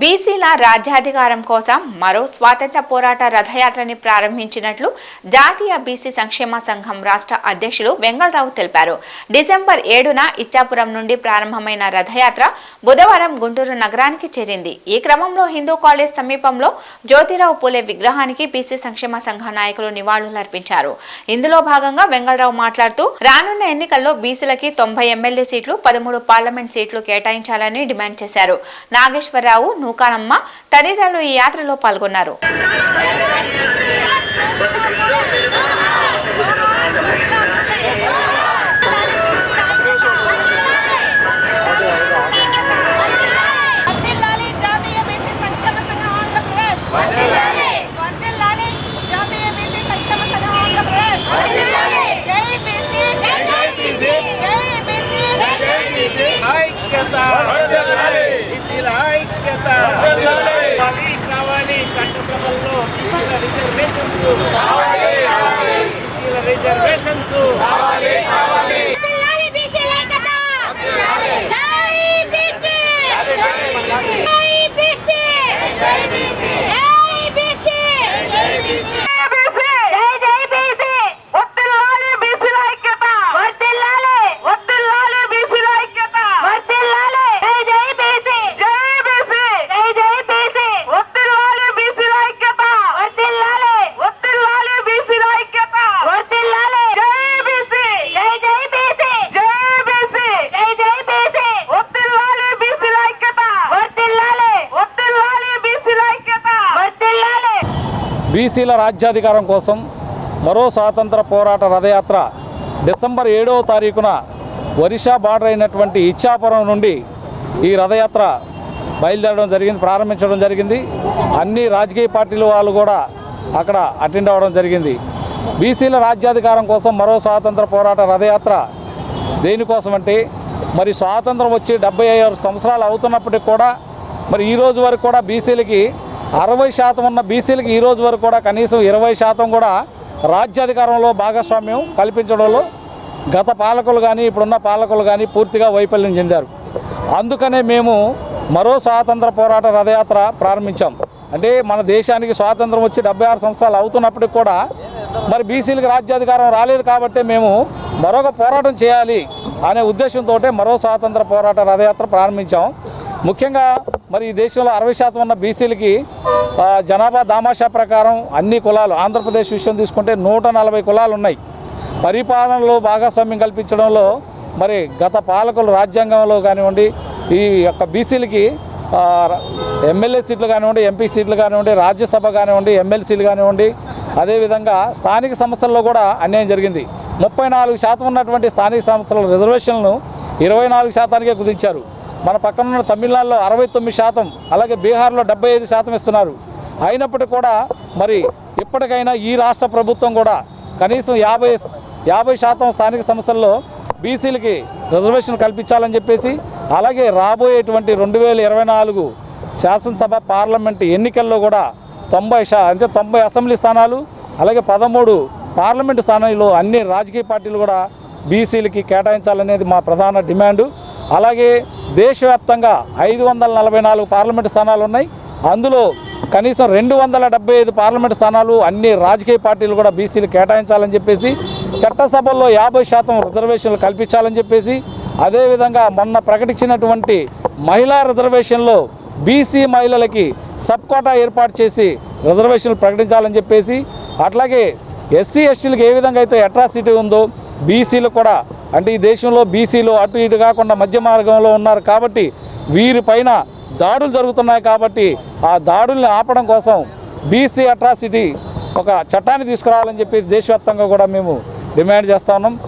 బీసీల రాజ్యాధికారం కోసం మరో స్వాతంత్ర పోరాట రథయాత్రని ప్రారంభించినట్లు జాతీయ బీసీ సంక్షేమ సంఘం రాష్ట్ర అధ్యక్షులు వెంగళరావు తెలిపారు. డిసెంబర్ ఏడున ఇచ్చాపురం నుండి ప్రారంభమైన రథయాత్ర బుధవారం గుంటూరు నగరానికి చేరింది. ఈ క్రమంలో హిందూ కాలేజ్ సమీపంలో జ్యోతిరావు పూలే విగ్రహానికి బీసీ సంక్షేమ సంఘ నాయకులు నివాళులర్పించారు ఇందులో భాగంగా వెంగళరావు మాట్లాడుతూ రానున్న ఎన్నికల్లో బీసీలకి తొంభై ఎమ్మెల్యే సీట్లు పదమూడు పార్లమెంట్ సీట్లు కేటాయించాలని డిమాండ్ చేశారు. నాగేశ్వరరావు నూకానమ్మ తదితరులు ఈ యాత్రలో పాల్గొన్నారు వర్ధిల్లాలి జాతీయ బీసీ సంక్షేమ సంఘం ఆంధ్రప్రదేశ్ వర్ధిల్లాలి వర్ధిల్లాలి జాతీయ బీసీ సంక్షేమ సంఘం ఆంధ్రప్రదేశ్ వర్ధిల్లాలి జై బీసీ జై బీసీ జై బీసీ జై బీసీ ఐక్యత బీసీల ఐక్యత కావాలి కావాలి చట్టసభల్లో బీసీల రిజర్వేషన్స్ బీసీల రిజర్వేషన్స్ వర్ధిల్లాలి బీసీ ఐక్యత జై బీసీ జై బీసీ జై బీసీ జై బీసీ జై బీసీ జై జై బీసీ వర్ధిల్లాలి బీసీల ఐక్యత వర్ధిల్లాలి వర్ధిల్లాలి బీసీల ఐక్యత వర్ధిల్లాలి జై జై బీసీ జై బీసీ జై జై బీసీ వర్ధిల్లాలి బీసీల ఐక్యత వర్ధిల్లాలి వర్ధిల్లాలి బీసీల ఐక్యత వర్ధిల్లాలి జై బీసీ జై జై బీసీ జై బీసీ జై జై బీసీ వర్ధిల్లాలి బీసీల ఐక్యత వర్ధిల్లాలి వర్ధిల్లాలి బీసీల ఐక్యత వర్ధిల్లాలి బీసీల రాజ్యాధికారం కోసం మరో స్వాతంత్ర పోరాట రథయాత్ర డిసెంబర్ ఏడవ తారీఖున ఒరిషా బార్డర్ అయినటువంటి ఇచ్చాపురం నుండి ఈ రథయాత్ర బయలుదేరడం జరిగింది ప్రారంభించడం జరిగింది. అన్ని రాజకీయ పార్టీల వాళ్ళు కూడా అక్కడ అటెండ్ అవ్వడం జరిగింది. బీసీల రాజ్యాధికారం కోసం మరో స్వాతంత్ర పోరాట రథయాత్ర దేనికోసం అంటే మరి స్వాతంత్రం వచ్చి డెబ్బై ఐదు సంవత్సరాలు అవుతున్నప్పటికి కూడా మరి ఈ రోజు వరకు కూడా బీసీలకి అరవై శాతం ఉన్న బీసీలకి ఈ రోజు వరకు కూడా కనీసం ఇరవై శాతం కూడా రాజ్యాధికారంలో భాగస్వామ్యం కల్పించడంలో గత పాలకులు కానీ ఇప్పుడున్న పాలకులు కానీ పూర్తిగా వైఫల్యం చెందారు. అందుకనే మేము మరో స్వాతంత్ర పోరాట రథయాత్ర ప్రారంభించాం. అంటే మన దేశానికి స్వాతంత్రం వచ్చి డెబ్బై ఆరు సంవత్సరాలు అవుతున్నప్పటికి కూడా మరి బీసీలకు రాజ్యాధికారం రాలేదు కాబట్టి మేము మరొక పోరాటం చేయాలి అనే ఉద్దేశంతో మరో స్వాతంత్ర పోరాట రథయాత్ర ప్రారంభించాం. ముఖ్యంగా మరి ఈ దేశంలో అరవై శాతం ఉన్న బీసీలకి జనాభా దామాషా ప్రకారం అన్ని కులాలు ఆంధ్రప్రదేశ్ విషయం తీసుకుంటే నూట నలభై కులాలు ఉన్నాయి. పరిపాలనలో భాగస్వామ్యం కల్పించడంలో మరి గత పాలకులు రాజ్యాంగంలో కానివ్వండి ఈ యొక్క బీసీలకి ఎమ్మెల్యే సీట్లు కానివ్వండి ఎంపీ సీట్లు కానివ్వండి రాజ్యసభ కానివ్వండి ఎమ్మెల్సీలు కానివ్వండి అదేవిధంగా స్థానిక సంస్థల్లో కూడా అన్యాయం జరిగింది. ముప్పై నాలుగు శాతం ఉన్నటువంటి స్థానిక సంస్థల రిజర్వేషన్లను ఇరవై నాలుగు శాతానికే కుదించారు. మన పక్కన ఉన్న తమిళనాడులో అరవై తొమ్మిది శాతం అలాగే బీహార్లో డెబ్బై ఐదు శాతం ఇస్తున్నారు. అయినప్పటికీ కూడా మరి ఇప్పటికైనా ఈ రాష్ట్ర ప్రభుత్వం కూడా కనీసం యాభై యాభై శాతం స్థానిక సంస్థల్లో బీసీలకి రిజర్వేషన్ కల్పించాలని చెప్పేసి అలాగే రాబోయేటువంటి రెండు వేల ఇరవై నాలుగు శాసనసభ పార్లమెంట్ ఎన్నికల్లో కూడా తొంభై శా అంటే తొంభై అసెంబ్లీ స్థానాలు అలాగే పదమూడు పార్లమెంటు స్థానంలో అన్ని రాజకీయ పార్టీలు కూడా బీసీలకి కేటాయించాలనేది మా ప్రధాన డిమాండు. అలాగే దేశవ్యాప్తంగా ఐదు వందల నలభై నాలుగు పార్లమెంటు స్థానాలు ఉన్నాయి. అందులో కనీసం రెండు వందల డెబ్బై ఐదు పార్లమెంటు స్థానాలు అన్ని రాజకీయ పార్టీలు కూడా బీసీలు కేటాయించాలని చెప్పేసి చట్టసభల్లో యాభై శాతం రిజర్వేషన్లు కల్పించాలని చెప్పేసి అదేవిధంగా మొన్న ప్రకటించినటువంటి మహిళా రిజర్వేషన్లో బీసీ మహిళలకి సబ్ కోటా ఏర్పాటు చేసి రిజర్వేషన్లు ప్రకటించాలని చెప్పేసి అట్లాగే ఎస్సీ ఎస్టీలకు ఏ విధంగా అయితే అట్రాసిటీ ఉందో బీసీలు కూడా అంటే ఈ దేశంలో బీసీలు అటు ఇటు కాకుండా మధ్య మార్గంలో ఉన్నారు కాబట్టి వీరిపైన దాడులు జరుగుతున్నాయి కాబట్టి ఆ దాడుల్ని ఆపడం కోసం బీసీ అట్రాసిటీ ఒక చట్టాన్ని తీసుకురావాలని చెప్పి దేశవ్యాప్తంగా కూడా మేము డిమాండ్ చేస్తా ఉన్నాం.